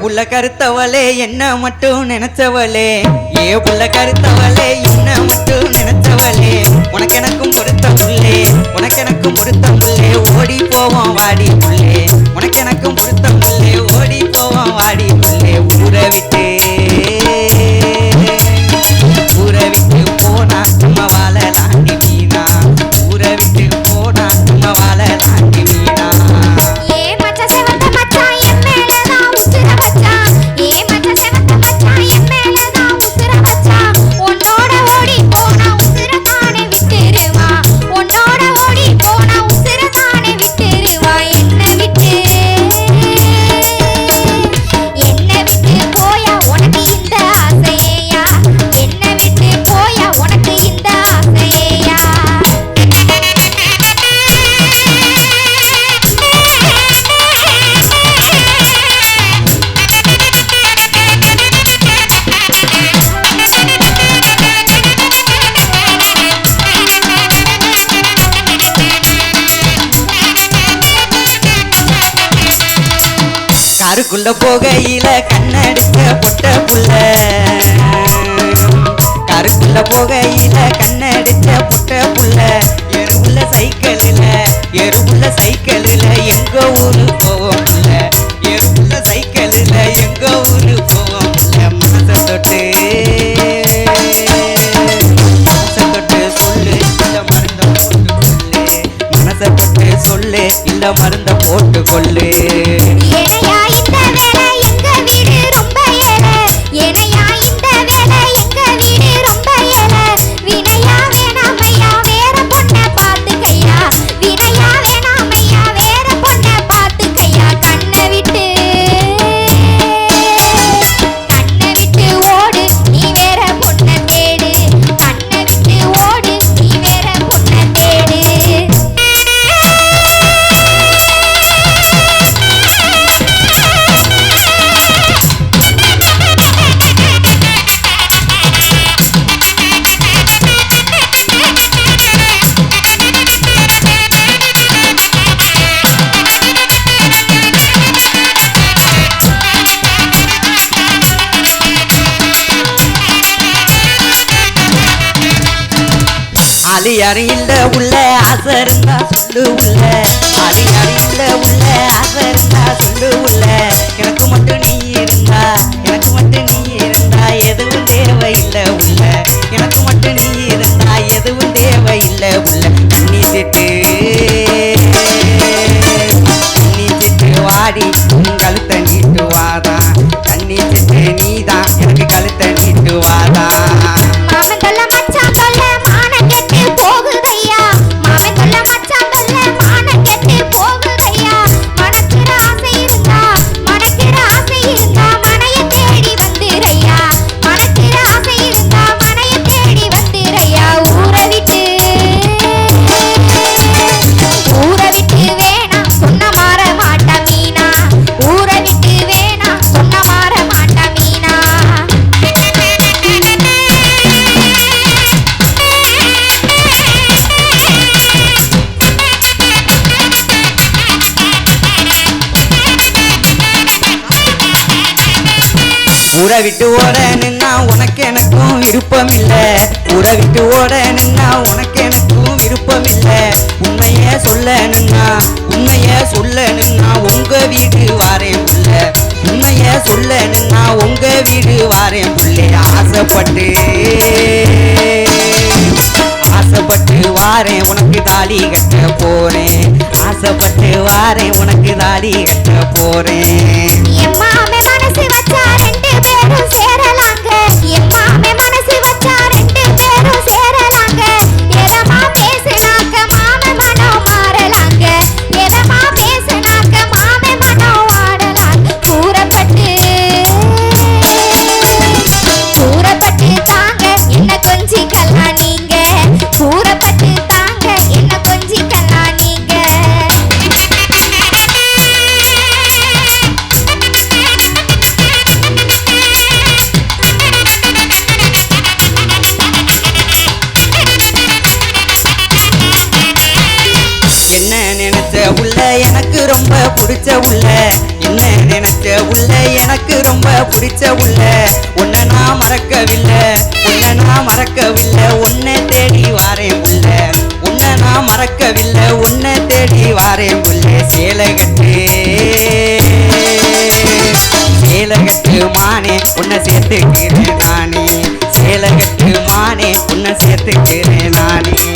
உள்ள கருத்தவளே என்ன மட்டும் நினைச்சவளே? ஏ உள்ள கருத்தவளே என்ன மட்டும் நினைச்சவளே? கண்ணுக்குள்ள போகையில கண்ணடிச்ச புட்ட புள்ள. கருக்குள்ள போகையில கண்ணடிச்ச புட்ட புள்ள. எருவுள்ள சைக்கிளில் எருவுள்ள சைக்கிளில் எங்க ஊர் அது யாரும் இல்ல உள்ள ஆசை இருந்தா சொல்லு உள்ள. அது இல்ல உள்ள ஆசை இருந்தா சொல்லு உள்ள. எனக்கு மட்டும் நீ இருந்தா ஊரை விட்டு ஓட நின்னா உனக்கு எனக்கும் விருப்பம் இல்லை ஊரை விட்டு ஓட நின்னா உனக்கு எனக்கும் விருப்பம் இல்லை உண்மையே சொல்ல நின்னா உண்மையே சொல்ல நின்னா உங்க வீட்டு வாரேன் புள்ள. உண்மையே சொல்ல நின்னா உங்க வீடு வாரேன் புள்ளே. ஆசைப்பட்டு ஆசைப்பட்டு வாரேன் உனக்கு தாலி கட்ட போறேன். ஆசைப்பட்டு வாரேன் உனக்கு தாலி கட்ட போறேன். பிடிச்ச உள்ள. என்ன நினைச்ச உள்ள. எனக்கு ரொம்ப பிடிச்ச உள்ள. உன்னை நான் மறக்கவில்லை. உன்னை நான் மறக்கவில்லை. உன்னை தேடி வாரேன் உள்ள. உன்னை நான் மறக்கவில்லை. உன்னை தேடி வாரேன் உள்ள. சேலகட்டு. சேலகட்டு மானே உன்னை சேர்த்துக்கிறேன் நானே சேலகட்டு மானே உன்னை சேர்த்துக்கிறேன்